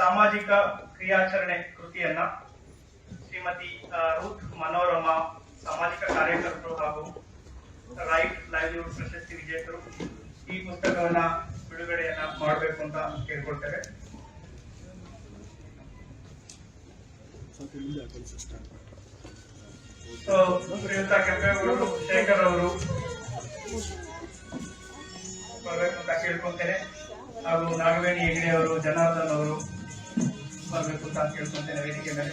ಸಾಮಾಜಿಕ ಕ್ರಿಯಾಚರಣೆ ಕೃತಿಯನ್ನ ಶ್ರೀಮತಿ ರೂತ್ ಮನೋರಮಾ, ಸಾಮಾಜಿಕ ಕಾರ್ಯಕರ್ತರು ಹಾಗೂ ರೈಟ್ ಲೈವ್ಲಿಹುಡ್ ಪ್ರಶಸ್ತಿ ವಿಜೇತರು ಈ ಪುಸ್ತಕವನ್ನ ಬಿಡುಗಡೆಯನ್ನ ಮಾಡಬೇಕು ಅಂತ ಕೇಳ್ಕೊಳ್ತೇವೆ. ಶೇಖರ್ ಅವರು ಬರ್ಬೇಕು ಅಂತ ಕೇಳ್ಕೊಂತೇನೆ ಹಾಗೂ ನಾಗವೇಣಿ ಹೆಗಡೆ ಅವರು, ಜನಾರ್ದನ್ ಅವರು ಬರ್ಬೇಕು ಅಂತ ಕೇಳ್ಕೊಂತೇನೆ ವೇದಿಕೆ ಮೇಲೆ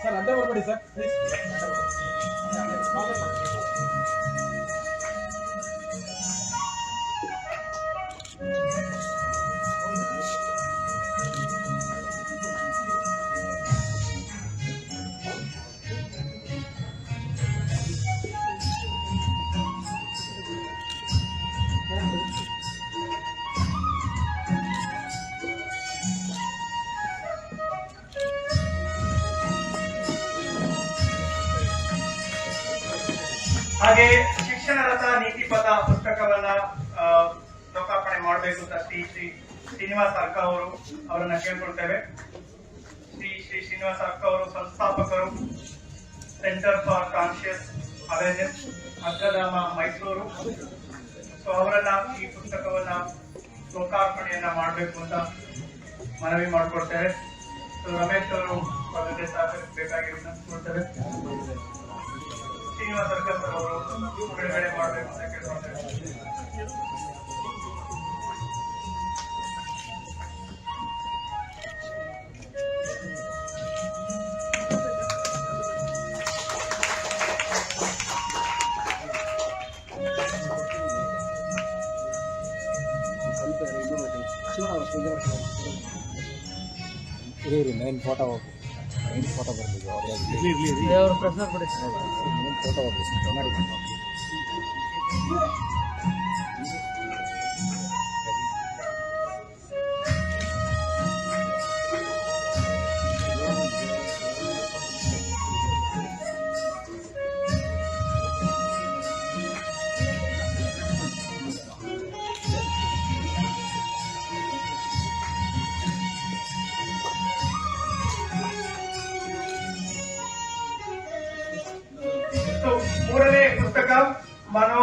ಸರ್ ಅಡ್ಡ ಬರ್ಬೇಡಿ ಸರ್. ಪ್ಲೀಸ್ ಹಾಗೆ ಶಿಕ್ಷಣ ರಥ ನೀತಿ ಪದ ಪುಸ್ತಕವನ್ನ ಲೋಕಾರ್ಪಣೆ ಮಾಡಬೇಕು ಅಂತ ಶ್ರೀ ಶ್ರೀ ಶ್ರೀನಿವಾಸ ಅರ್ಕ ಅವರು ಅವರನ್ನ ಕೇಳ್ಕೊಳ್ತೇವೆ. ಶ್ರೀ ಶ್ರೀ ಶ್ರೀನಿವಾಸ ಅರ್ಕ ಅವರು ಸಂಸ್ಥಾಪಕರು centre for conscious awareness Agradhama Mysuru. So ಅವರನ್ನ ಈ ಪುಸ್ತಕವನ್ನ ಲೋಕಾರ್ಪಣೆಯನ್ನ ಮಾಡಬೇಕು ಅಂತ ಮನವಿ ಮಾಡ್ಕೊಡ್ತೇವೆ ಸೊ ರಮೇಶ್ ಅವರು ಸಹಕರಿಸಬೇಕಾಗಿರುತ್ತೆ ನೋಡ್ತೇವೆ ಶ್ರೀನಿವಾಸ ಅವರು ಬಿಡುಗಡೆ ಮಾಡಬೇಕು ಅಂತ ಕೇಳ್ಕೊಳ್ತೇವೆ ಇರಿ ಇರಿ ಮೇನ್ ಫೋಟೋ ಮೇನ್ ಫೋಟೋ ಬರ್ಬೇಕು ಅವ್ರಿಗೆ. ಅವ್ರ ಪ್ರಶ್ನೆ ಕೊಡಿ. ಮೇನ್ ಫೋಟೋ ಬರ್ಬೇಕು ಮಾಡಿ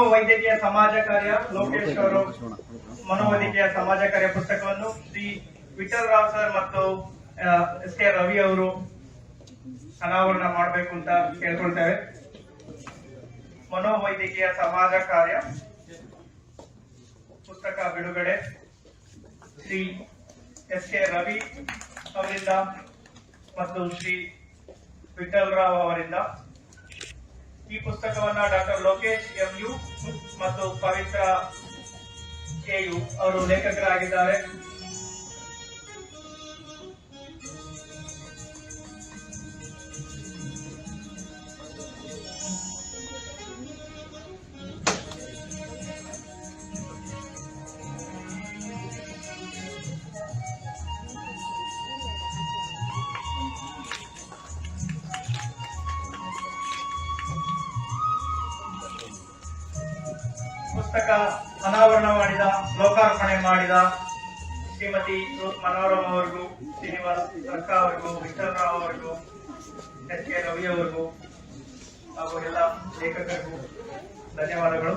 ಮನೋವೈದ್ಯಕೀಯ ಸಮಾಜ ಕಾರ್ಯ ಲೋಕೇಶ್ ಅವರು ಮನೋವೈದ್ಯಕೀಯ ಸಮಾಜ ಕಾರ್ಯ ಪುಸ್ತಕವನ್ನು ಶ್ರೀ ವಿಠಲ್ ರಾವ್ ಸರ್ ಮತ್ತು ಎಸ್ ಕೆ ರವಿ ಅವರು ಅನಾವರಣ ಮಾಡಬೇಕು ಅಂತ ಕೇಳ್ಕೊಳ್ತೇವೆ. ಮನೋವೈದ್ಯಕೀಯ ಸಮಾಜ ಕಾರ್ಯ ಪುಸ್ತಕ ಬಿಡುಗಡೆ ಶ್ರೀ ಎಸ್ ಕೆ ರವಿ ಅವರಿಂದ ಮತ್ತು ಶ್ರೀ ವಿಠಲ್ ರಾವ್ ಅವರಿಂದ. ಈ ಪುಸ್ತಕವನ್ನ ಡಾಕ್ಟರ್ ಲೋಕೇಶ್ ಎಂ ಯು ಮತ್ತು ಪವಿತ್ರ ಕೆ ಯು ಅವರು ಲೇಖಕರಾಗಿದ್ದಾರೆ. ಪುಸ್ತಕ ಅನಾವರಣ ಮಾಡಿದ, ಲೋಕಾರ್ಪಣೆ ಮಾಡಿದ ಶ್ರೀಮತಿ ಮನೋರಮ ಅವರಿಗೂ, ಶ್ರೀನಿವಾಸ್ ಸರ್ಕ ಅವರಿಗೂ ರಾವ್ ಅವರಿಗೂ ಎಸ್ ಕೆ ರವಿ ಅವರಿಗೂ, ಹಾಗೂ ಎಲ್ಲ ಲೇಖಕರಿಗೂ ಧನ್ಯವಾದಗಳು.